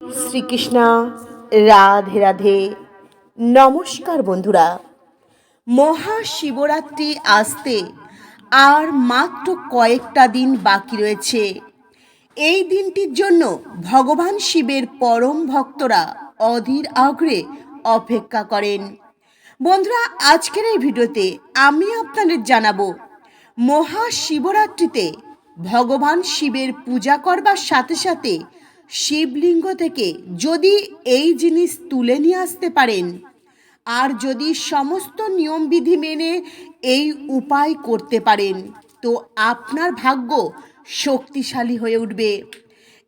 শ্রীকৃষ্ণ, রাধে রাধে। নমস্কার বন্ধুরা। মহাশিবরাত্রি আসতে আর মাত্র কয়েকটা দিন বাকি রয়েছে। এই দিনটির জন্য ভগবান শিবের পরম ভক্তরা অধীর আগ্রে অপেক্ষা করেন। বন্ধুরা, আজকের এই ভিডিওতে আমি আপনাদের জানাব, মহাশিবরাত্রিতে ভগবান শিবের পূজা করবার সাথে সাথে শিবলিঙ্গ থেকে যদি এই জিনিস তুলে নিয়ে আসতে পারেন, আর যদি সমস্ত নিয়মবিধি মেনে এই উপায় করতে পারেন, তো আপনার ভাগ্য শক্তিশালী হয়ে উঠবে।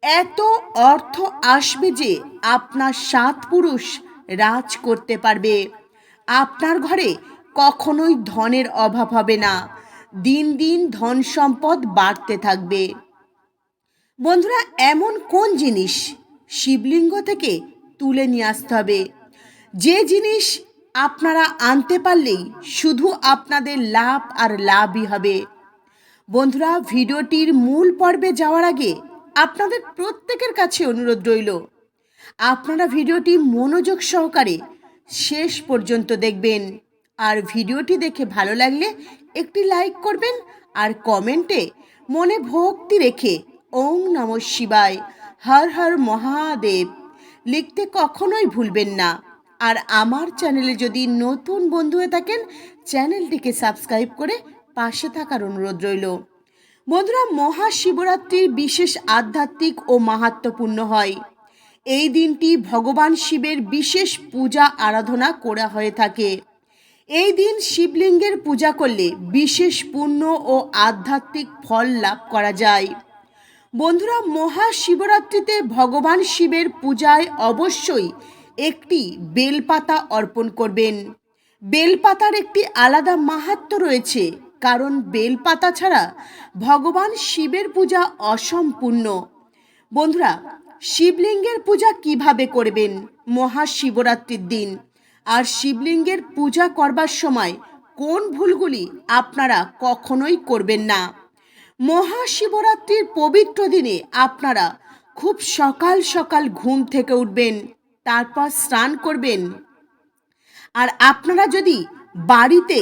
এত অর্থ আসবে যে আপনার সাত পুরুষ রাজ করতে পারবে। আপনার ঘরে কখনোই ধনের অভাব হবে না। দিন দিন ধন সম্পদ বাড়তে থাকবে। বন্ধুরা, এমন কোন জিনিস শিবলিঙ্গ থেকে তুলে নিয়ে আসতে হবে? যে জিনিস আপনারা আনতে পারলেই শুধু আপনাদের লাভ আর লাভই হবে। বন্ধুরা, ভিডিওটির মূল পর্বে যাওয়ার আগে আপনাদের প্রত্যেকের কাছে অনুরোধ রইল, আপনারা ভিডিওটি মনোযোগ সহকারে শেষ পর্যন্ত দেখবেন। আর ভিডিওটি দেখে ভালো লাগলে একটি লাইক করবেন আর কমেন্টে মনে ভক্তি রেখে ওং নম শিবায়, হর হর মহাদেব। লিখতে কখনোই ভুলবেন না। আর আমার চ্যানেলে যদি নতুন বন্ধু হয়ে থাকেন, চ্যানেলটিকে সাবস্ক্রাইব করে পাশে থাকার অনুরোধ রইল। বন্ধুরা, মহাশিবরাত্রির বিশেষ আধ্যাত্মিক ও মাহাত্মপূর্ণ হয়। এই দিনটি ভগবান শিবের বিশেষ পূজা আরাধনা করা হয়ে থাকে। এই দিন শিবলিঙ্গের পূজা করলে বিশেষ পুণ্য ও আধ্যাত্মিক ফল লাভ করা যায়। বন্ধুরা, মহাশিবরাত্রিতে ভগবান শিবের পূজায় অবশ্যই একটি বেলপাতা অর্পণ করবেন। বেলপাতার একটি আলাদা মাহাত্ম রয়েছে, কারণ বেলপাতা ছাড়া ভগবান শিবের পূজা অসম্পূর্ণ। বন্ধুরা, শিবলিঙ্গের পূজা কীভাবে করবেন? মহাশিবরাত্রির দিন। আর শিবলিঙ্গের পূজা করবার সময় কোন ভুলগুলি আপনারা কখনোই করবেন না। মহাশিবরাত্রির পবিত্র দিনে আপনারা খুব সকাল সকাল ঘুম থেকে উঠবেন, তারপর স্নান করবেন। আর আপনারা যদি বাড়িতে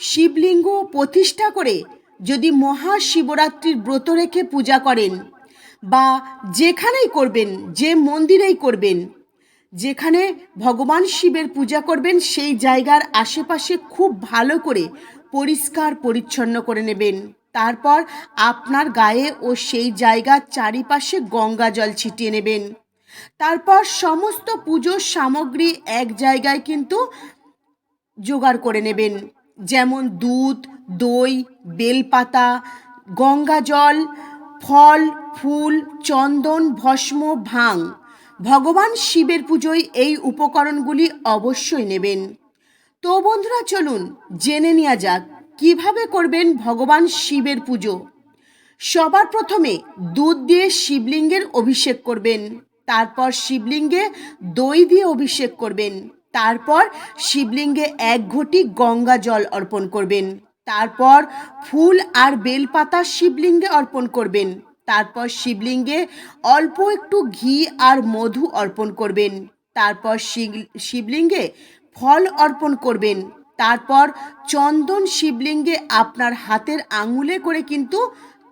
শিবলিঙ্গ প্রতিষ্ঠা করে যদি মহাশিবরাত্রির ব্রত রেখে পূজা করেন বা যেখানেই করবেন, যে মন্দিরেই করবেন, যেখানে ভগবান শিবের পূজা করবেন, সেই জায়গার আশেপাশে খুব ভালো করে পরিষ্কার পরিচ্ছন্ন করে নেবেন। তারপর আপনার গায়ে ও সেই জায়গার চারিপাশে গঙ্গা জল ছিটিয়ে নেবেন। তারপর সমস্ত পুজোর সামগ্রী এক জায়গায় কিন্তু জোগাড় করে নেবেন। যেমন দুধ, দই, বেলপাতা, গঙ্গা জল, ফল, ফুল, চন্দন, ভস্ম, ভাং। ভগবান শিবের পুজোয় এই উপকরণগুলি অবশ্যই নেবেন। তো বন্ধুরা, চলুন জেনে নেওয়া যাক কীভাবে করবেন ভগবান শিবের পুজো? সবার প্রথমে দুধ দিয়ে শিবলিঙ্গের অভিষেক করবেন, তারপর শিবলিঙ্গে দই দিয়ে অভিষেক করবেন, তারপর শিবলিঙ্গে এক ঘটি গঙ্গা জল অর্পণ করবেন, তারপর ফুল আর বেলপাতা শিবলিঙ্গে অর্পণ করবেন, তারপর শিবলিঙ্গে অল্প একটু ঘি আর মধু অর্পণ করবেন, তারপর শিবলিঙ্গে ফল অর্পণ করবেন তারপর চন্দন শিবলিঙ্গে আপনার হাতের আঙুলে করে কিন্তু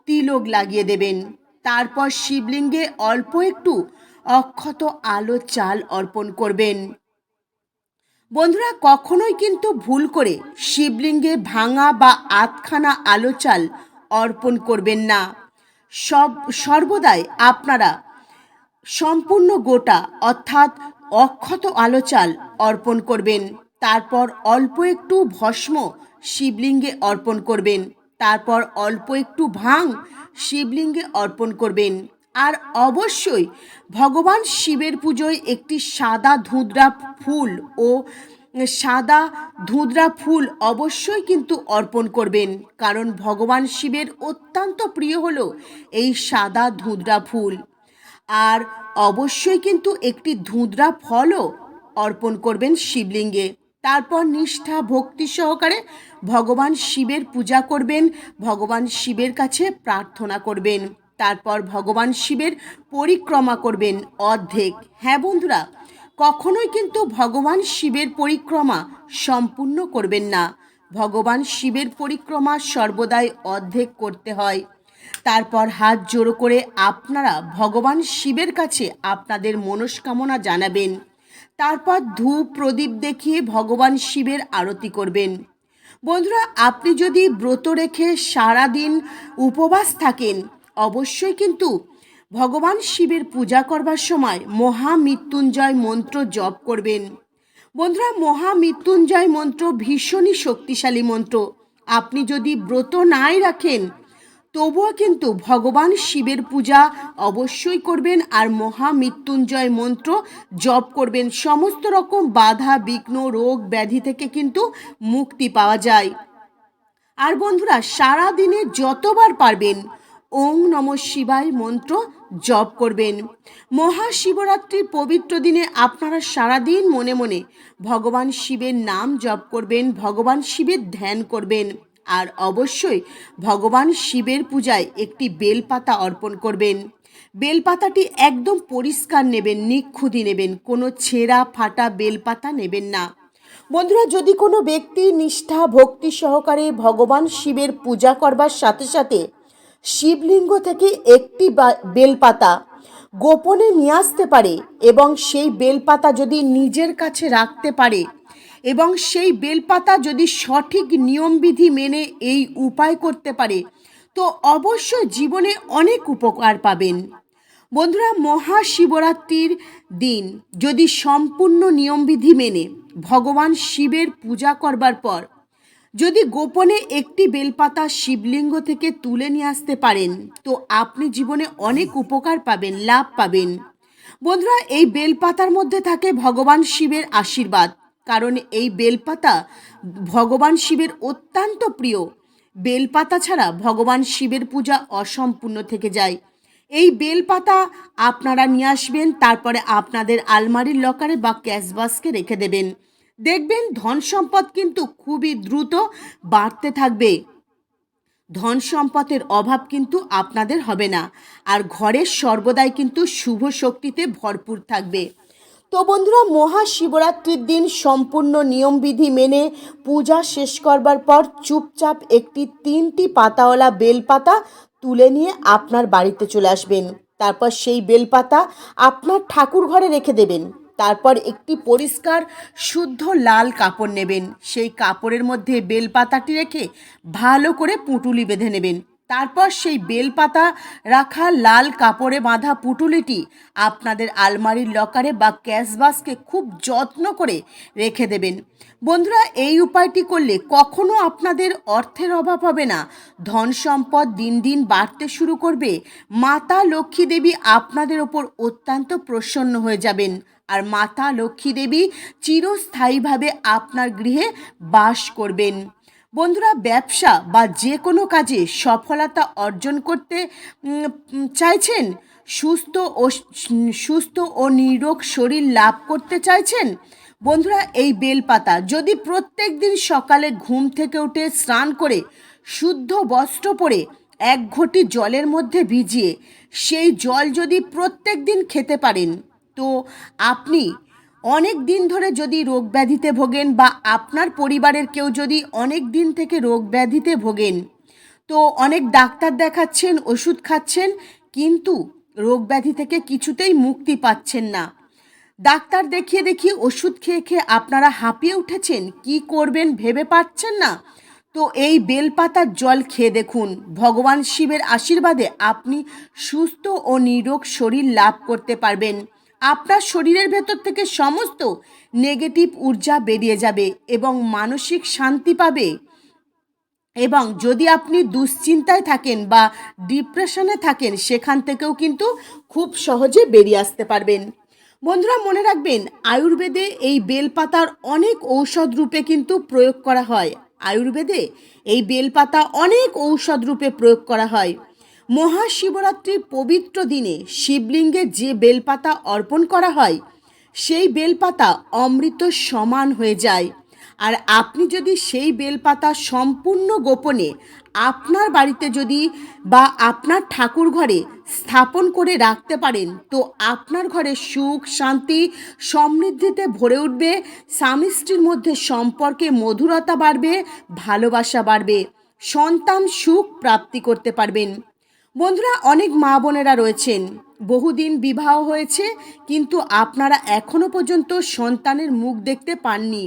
তিলক লাগিয়ে দেবেন। তারপর শিবলিঙ্গে অল্প একটু অক্ষত আলো চাল অর্পণ করবেন। বন্ধুরা, কখনোই কিন্তু ভুল করে শিবলিঙ্গে ভাঙা বা আতখানা আলো চাল অর্পণ করবেন না। সব, সর্বদাই আপনারা সম্পূর্ণ গোটা অর্থাৎ অক্ষত আলো চাল অর্পণ করবেন। তারপর অল্প একটু ভস্ম শিবলিঙ্গে অর্পণ করবেন। তারপর অল্প একটু ভাং শিবলিঙ্গে অর্পণ করবেন। আর অবশ্যই ভগবান শিবের পুজোয় একটি সাদা ধুঁদরা ফুল ও সাদা ধুঁদরা ফুল অবশ্যই কিন্তু অর্পণ করবেন। কারণ ভগবান শিবের অত্যন্ত প্রিয় হলো এই সাদা ধুঁদরা ফুল। আর অবশ্যই কিন্তু একটি ধুঁদরা ফলও অর্পণ করবেন শিবলিঙ্গে। তারপর নিষ্ঠা, ভক্তি সহকারে ভগবান শিবের পূজা করবেন, ভগবান শিবের কাছে প্রার্থনা করবেন, তারপর ভগবান শিবের পরিক্রমা করবেন অর্ধেক। হ্যাঁ বন্ধুরা, কখনোই কিন্তু ভগবান শিবের পরিক্রমা সম্পূর্ণ করবেন না। ভগবান শিবের পরিক্রমা সর্বদাই অর্ধেক করতে হয়। তারপর হাত জোড়ো করে আপনারা ভগবান শিবের কাছে আপনাদের মনস্কামনা জানাবেন। তারপর ধূপ প্রদীপ দেখিয়ে ভগবান শিবের আরতি করবেন। বন্ধুরা, আপনি যদি ব্রত রেখে সারা দিন উপবাস থাকেন, অবশ্যই কিন্তু ভগবান শিবের পূজা করবার সময় মহামৃত্যুঞ্জয় মন্ত্র জপ করবেন। বন্ধুরা, মহামৃত্যুঞ্জয় মন্ত্র ভীষণই শক্তিশালী মন্ত্র। আপনি যদি ব্রত নাই রাখেন তবুও কিন্তু ভগবান শিবের পূজা অবশ্যই করবেন আর মহামৃত্যুঞ্জয় মন্ত্র জপ করবেন। সমস্ত রকম বাধা, বিঘ্ন, রোগ ব্যাধি থেকে কিন্তু মুক্তি পাওয়া যায়। আর বন্ধুরা সারা দিনে যতবার পারবেন ওং নম শিবায় মন্ত্র জপ করবেন। মহাশিবরাত্রির পবিত্র দিনে আপনারা সারাদিন মনে মনে ভগবান শিবের নাম জপ করবেন, ভগবান শিবের ধ্যান করবেন। আর অবশ্যই ভগবান শিবের পূজায় একটি বেলপাতা অর্পণ করবেন। বেলপাতাটি একদম পরিষ্কার নেবেন, নিখুঁতি নেবেন, কোনো ছেঁড়া ফাটা বেলপাতা নেবেন না। বন্ধুরা, যদি কোনো ব্যক্তি নিষ্ঠা, ভক্তি সহকারে ভগবান শিবের পূজা করবার সাথে সাথে শিবলিঙ্গ থেকে একটি বেলপাতা গোপনে নিয়ে আসতে পারে এবং সেই বেলপাতা যদি নিজের কাছে রাখতে পারে এবং সেই বেলপাতা যদি সঠিক নিয়মবিধি মেনে এই উপায় করতে পারে, তো অবশ্য জীবনে অনেক উপকার পাবেন। বন্ধুরা, মহাশিবরাত্রির দিন যদি সম্পূর্ণ নিয়মবিধি মেনে ভগবান শিবের পূজা করবার পর যদি গোপনে একটি বেলপাতা শিবলিঙ্গ থেকে তুলে নিয়ে আসতে পারেন, তো আপনি জীবনে অনেক উপকার পাবেন, লাভ পাবেন। বন্ধুরা, এই বেলপাতার মধ্যে থাকে ভগবান শিবের আশীর্বাদ। কারণ এই বেলপাতা ভগবান শিবের অত্যন্ত প্রিয়। বেলপাতা ছাড়া ভগবান শিবের পূজা অসম্পূর্ণ থেকে যায়। এই বেলপাতা আপনারা নিয়ে আসবেন, তারপরে আপনাদের আলমারির লকারে বা ক্যাশবাস্কে রেখে দেবেন। দেখবেন ধন সম্পদ কিন্তু খুবই দ্রুত বাড়তে থাকবে। ধন সম্পদের অভাব কিন্তু আপনাদের হবে না। আর ঘরের সর্বদাই কিন্তু শুভ শক্তিতে ভরপুর থাকবে। তো বন্ধুরা, মহাশিবরাত্রির দিন সম্পূর্ণ নিয়মবিধি মেনে পূজা শেষ করবার পর চুপচাপ একটি তিনটি পাতাওয়ালা বেলপাতা তুলে নিয়ে আপনার বাড়িতে চলে আসবেন। তারপর সেই বেলপাতা আপনার ঠাকুর ঘরে রেখে দেবেন। তারপর একটি পরিষ্কার, শুদ্ধ লাল কাপড় নেবেন। সেই কাপড়ের মধ্যে বেলপাতাটি রেখে ভালো করে পুঁটুলি বেঁধে নেবেন। তারপর সেই বেলপাতা রাখা লাল কাপড়ে বাঁধা পুটুলিটি আপনাদের আলমারির লকারে বা ক্যাশবাসকে খুব যত্ন করে রেখে দেবেন। বন্ধুরা, এই উপায়টি করলে কখনো আপনাদের অর্থের অভাব হবে না। ধন সম্পদ দিন দিন বাড়তে শুরু করবে। মাতা লক্ষ্মী দেবী আপনাদের ওপর অত্যন্ত প্রসন্ন হয়ে যাবেন। আর মাতা লক্ষ্মী দেবী চিরস্থায়ীভাবে আপনার গৃহে বাস করবেন। বন্ধুরা, ব্যবসা বা যে কোনো কাজে সফলতা অর্জন করতে চাইছেন? সুস্থ ও সুস্থ ও নিরোগ শরীর লাভ করতে চাইছেন? বন্ধুরা, এই বেলপাতা যদি প্রত্যেক দিন সকালে ঘুম থেকে উঠে স্নান করে, শুদ্ধ বস্ত্র পরে এক ঘটি জলের মধ্যে ভিজিয়ে, সেই জল যদি প্রত্যেক দিন খেতে পারেন, তো আপনি অনেক দিন ধরে যদি রোগ ব্যাধিতে ভোগেন বা আপনার পরিবারের কেউ যদি অনেক দিন থেকে রোগ ব্যাধিতে ভোগেন, তো অনেক ডাক্তার দেখাচ্ছেন, ওষুধ খাচ্ছেন, কিন্তু রোগ ব্যাধি থেকে কিছুতেই মুক্তি পাচ্ছেন না। ডাক্তার দেখিয়ে দেখিয়ে ওষুধ খেয়ে খেয়ে আপনারা হাঁপিয়ে উঠেছেন, কি করবেন ভেবে পাচ্ছেন না? তো এই বেলপাতার জল খেয়ে দেখুন। ভগবান শিবের আশীর্বাদে আপনি সুস্থ ও নিরোগ শরীর লাভ করতে পারবেন। আপনার শরীরের ভেতর থেকে সমস্ত নেগেটিভ ঊর্জা বেরিয়ে যাবে এবং মানসিক শান্তি পাবে। এবং যদি আপনি দুশ্চিন্তায় থাকেন বা ডিপ্রেশনে থাকেন, সেখান থেকেও কিন্তু খুব সহজে বেরিয়ে আসতে পারবেন। বন্ধুরা, মনে রাখবেন, আয়ুর্বেদে এই বেলপাতার অনেক ঔষধ রূপে কিন্তু প্রয়োগ করা হয়। আয়ুর্বেদে এই বেলপাতা অনেক ঔষধ রূপে প্রয়োগ করা হয়। মহাশিবরাত্রির পবিত্র দিনে শিবলিঙ্গে যে বেলপাতা অর্পণ করা হয়, সেই বেলপাতা অমৃত সমান হয়ে যায়। আর আপনি যদি সেই বেলপাতা সম্পূর্ণ গোপনে আপনার বাড়িতে যদি বা আপনার ঠাকুর ঘরে স্থাপন করে রাখতে পারেন, তো আপনার ঘরে সুখ, শান্তি, সমৃদ্ধিতে ভরে উঠবে, স্বামী স্ত্রীর মধ্যে সম্পর্কে মধুরতা বাড়বে, ভালোবাসা বাড়বে, সন্তান সুখ প্রাপ্তি করতে পারবেন। বন্ধুরা, অনেক মা বোনেরা রয়েছেন। বহুদিন বিবাহ হয়েছে, কিন্তু আপনারা এখনও পর্যন্ত সন্তানের মুখ দেখতে পাননি।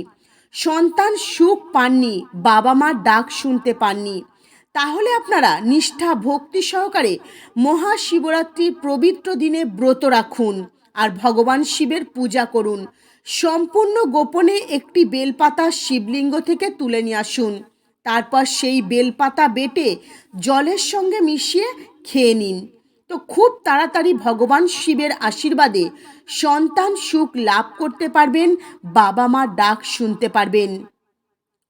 সন্তান সুখ পাননি, বাবা মার ডাক শুনতে পাননি। তাহলে আপনারা নিষ্ঠা, ভক্তি সহকারে মহাশিবরাত্রির পবিত্র দিনে ব্রত রাখুন আর ভগবান শিবের পূজা করুন। সম্পূর্ণ গোপনে একটি বেলপাতা শিবলিঙ্গ থেকে তুলে নিয়ে আসুন। তারপর সেই বেলপাতা বেটে জলের সঙ্গে মিশিয়ে খেয়ে নিন। তো খুব তাড়াতাড়ি ভগবান শিবের আশীর্বাদে সন্তান সুখ লাভ করতে পারবেন, বাবা মা ডাক শুনতে পারবেন।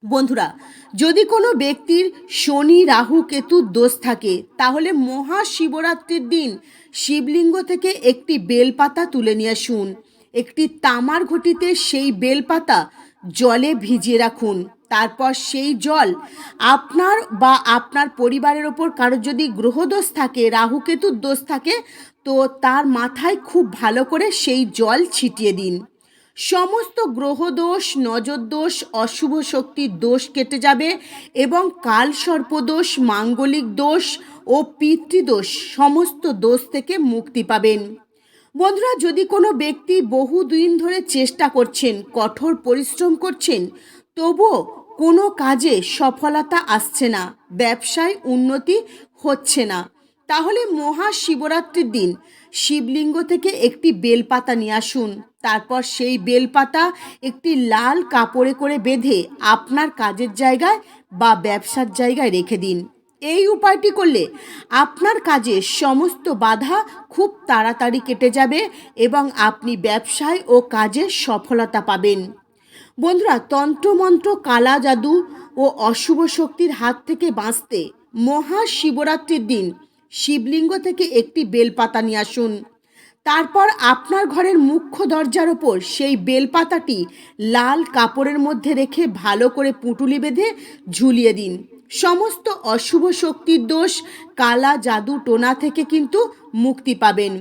বন্ধুরা, যদি কোনো ব্যক্তির শনি, রাহু কেতুর দোষ থাকে, তাহলে মহাশিবরাত্রির দিন শিবলিঙ্গ থেকে একটি বেলপাতা তুলে নিয়ে আসুন। একটি তামার ঘটিতে সেই বেলপাতা জলে ভিজিয়ে রাখুন। তারপর সেই জল আপনার বা আপনার পরিবারের ওপর কারোর যদি গ্রহদোষ থাকে, রাহু কেতুর দোষ থাকে, তো তার মাথায় খুব ভালো করে সেই জল ছিটিয়ে দিন। সমস্ত গ্রহদোষ নজরদোষ অশুভ শক্তির দোষ কেটে যাবে এবং কাল সর্পদোষ মাঙ্গলিক দোষ ও পিতৃদোষ সমস্ত দোষ থেকে মুক্তি পাবেন। বন্ধুরা, যদি কোনো ব্যক্তি বহু দিন ধরে চেষ্টা করছেন, কঠোর পরিশ্রম করছেন, তবুও কোনো কাজে সফলতা আসছে না, ব্যবসায় উন্নতি হচ্ছে না। তাহলে মহাশিবরাত্রির দিন শিবলিঙ্গ থেকে একটি বেলপাতা নিয়ে আসুন, তারপর সেই বেলপাতা একটি লাল কাপড়ে করে বেঁধে আপনার কাজের জায়গায় বা ব্যবসার জায়গায় রেখে দিন। এই উপায়টি করলে আপনার কাজে সমস্ত বাধা খুব তাড়াতাড়ি কেটে যাবে এবং আপনি ব্যবসায় ও কাজে সফলতা পাবেন। বন্ধুরা, তন্ত্রমন্ত্র, কালা জাদু ও অশুভ শক্তির হাত থেকে বাঁচতে মহাশিবরাত্রির দিন শিবলিঙ্গ থেকে একটি বেলপাতা নিয়ে আসুন। তারপর আপনার ঘরের মুখ্য দরজার ওপর সেই বেলপাতাটি লাল কাপড়ের মধ্যে রেখে ভালো করে পুঁটুলি বেঁধে ঝুলিয়ে দিন। সমস্ত অশুভ শক্তির দোষ কালা জাদু টোনা থেকে কিন্তু মুক্তি পাবেন।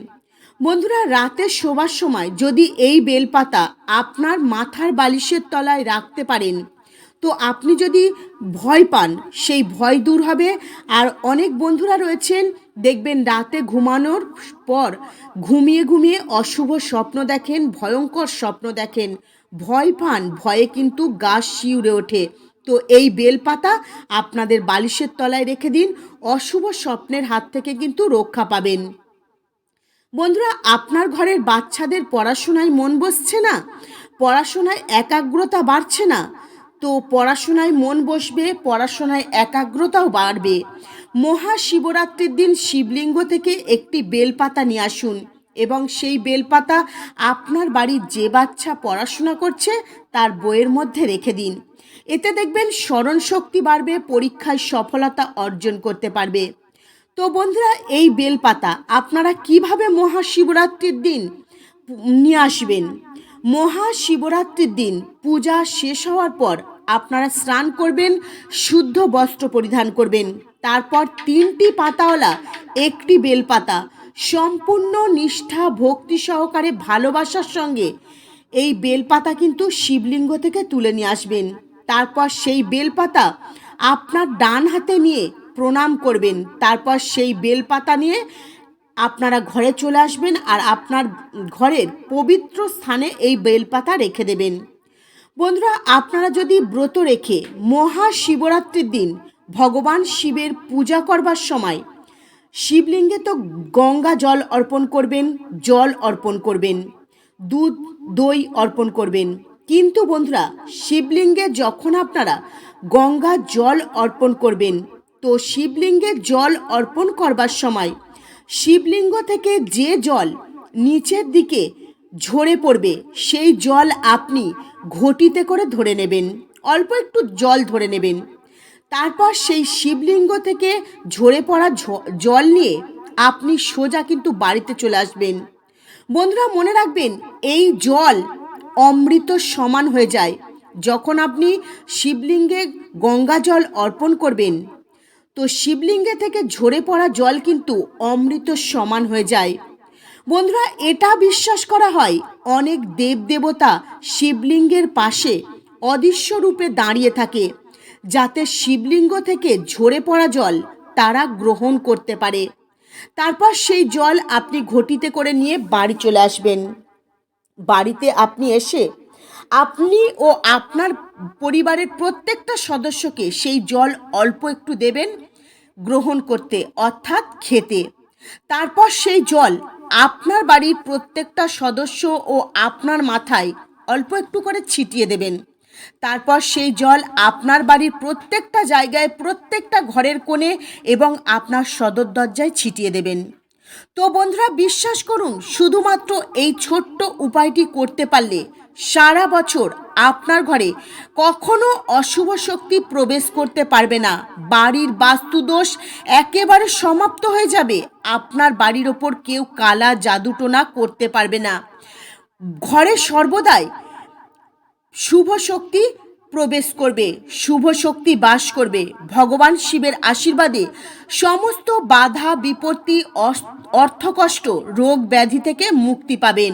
বন্ধুরা, রাতে শোবার সময় যদি এই বেলপাতা আপনার মাথার বালিশের তলায় রাখতে পারেন, তো আপনি যদি ভয় পান, সেই ভয় দূর হবে। আর অনেক বন্ধুরা রয়েছেন, দেখবেন রাতে ঘুমানোর পর ঘুমিয়ে ঘুমিয়ে অশুভ স্বপ্ন দেখেন, ভয়ঙ্কর স্বপ্ন দেখেন। ভয় পান, ভয়ে কিন্তু গা শিউরে ওঠে। তো এই বেলপাতা আপনাদের বালিশের তলায় রেখে দিন, অশুভ স্বপ্নের হাত থেকে কিন্তু রক্ষা পাবেন। বন্ধুরা, আপনার ঘরের বাচ্চাদের পড়াশোনায় মন বসছে না? পড়াশোনায় একাগ্রতা বাড়ছে না? তো পড়াশোনায় মন বসবে, পড়াশোনায় একাগ্রতাও বাড়বে। মহাশিবরাত্রির দিন শিবলিঙ্গ থেকে একটি বেলপাতা নিয়ে আসুন এবং সেই বেলপাতা আপনার বাড়ির যে বাচ্চা পড়াশোনা করছে তার বইয়ের মধ্যে রেখে দিন। এতে দেখবেন স্মরণ শক্তি বাড়বে, পরীক্ষায় সফলতা অর্জন করতে পারবে। তো বন্ধুরা, এই বেলপাতা আপনারা কীভাবে মহাশিবরাত্রির দিন নিয়ে আসবেন? মহাশিবরাত্রির দিন পূজা শেষ হওয়ার পর আপনারা স্নান করবেন, শুদ্ধ বস্ত্র পরিধান করবেন। তারপর তিনটি পাতাওয়ালা, একটি বেলপাতা। সম্পূর্ণ নিষ্ঠা, ভক্তি সহকারে, ভালোবাসার সঙ্গে এই বেলপাতা কিন্তু শিবলিঙ্গ থেকে তুলে নিয়ে আসবেন। তারপর সেই বেলপাতা আপনার ডান হাতে নিয়ে প্রণাম করবেন। তারপর সেই বেলপাতা নিয়ে আপনারা ঘরে চলে আসবেন আর আপনার ঘরের পবিত্র স্থানে এই বেলপাতা রেখে দেবেন। বন্ধুরা, আপনারা যদি ব্রত রেখে মহা শিবরাত্রির দিন ভগবান শিবের পূজা করবার সময় শিবলিঙ্গে তো গঙ্গা জল অর্পণ করবেন, জল অর্পণ করবেন, দুধ, দই অর্পণ করবেন। কিন্তু বন্ধুরা, শিবলিঙ্গে যখন আপনারা গঙ্গা জল অর্পণ করবেন তো শিবলিঙ্গে জল অর্পণ করবার সময় শিবলিঙ্গ থেকে যে জল নিচের দিকে ঝরে পড়বে, সেই জল আপনি ঘটিতে করে ধরে নেবেন। অল্প একটু জল ধরে নেবেন। তারপর সেই শিবলিঙ্গ থেকে ঝরে পড়া জল নিয়ে আপনি সোজা কিন্তু বাড়িতে চলে আসবেন। বন্ধুরা, মনে রাখবেন, এই জল অমৃত সমান হয়ে যায়। যখন আপনি শিবলিঙ্গে গঙ্গা জল অর্পণ করবেন তো শিবলিঙ্গে থেকে ঝরে পড়া জল কিন্তু অমৃত সমান হয়ে যায়। বন্ধুরা, এটা বিশ্বাস করা হয়, অনেক দেবদেবতা শিবলিঙ্গের পাশে অদৃশ্য রূপে দাঁড়িয়ে থাকে, যাতে শিবলিঙ্গ থেকে ঝরে পড়া জল তারা গ্রহণ করতে পারে। তারপর সেই জল আপনি ঘটিতে করে নিয়ে বাড়ি চলে আসবেন। বাড়িতে আপনি এসে আপনি ও আপনার পরিবারের প্রত্যেকটা সদস্যকে সেই জল অল্প একটু দেবেন, গ্রহণ করতে, অর্থাৎ খেতে। তারপর সেই জল আপনার বাড়ির প্রত্যেকটা সদস্য ও আপনার মাথায় অল্প একটু করে ছিটিয়ে দেবেন। তারপর সেই জল আপনার বাড়ির প্রত্যেকটা জায়গায়, প্রত্যেকটা ঘরের কোণে এবং আপনার সদর দরজায় ছিটিয়ে দেবেন। তো বন্ধুরা, বিশ্বাস করুন, শুধুমাত্র এই ছোট্ট উপায়টি করতে পারলে সারা বছর আপনার ঘরে কখনো অশুভ শক্তি প্রবেশ করতে পারবে না। বাড়ির বাস্তুদোষ একেবারে সমাপ্ত হয়ে যাবে। আপনার বাড়ির ওপর কেউ কালা জাদুটোনা করতে পারবে না। ঘরে সর্বদাই শুভ শক্তি প্রবেশ করবে, শুভ শক্তি বাস করবে। ভগবান শিবের আশীর্বাদে সমস্ত বাধা, বিপত্তি অর্থকষ্ট, রোগ ব্যাধি থেকে মুক্তি পাবেন।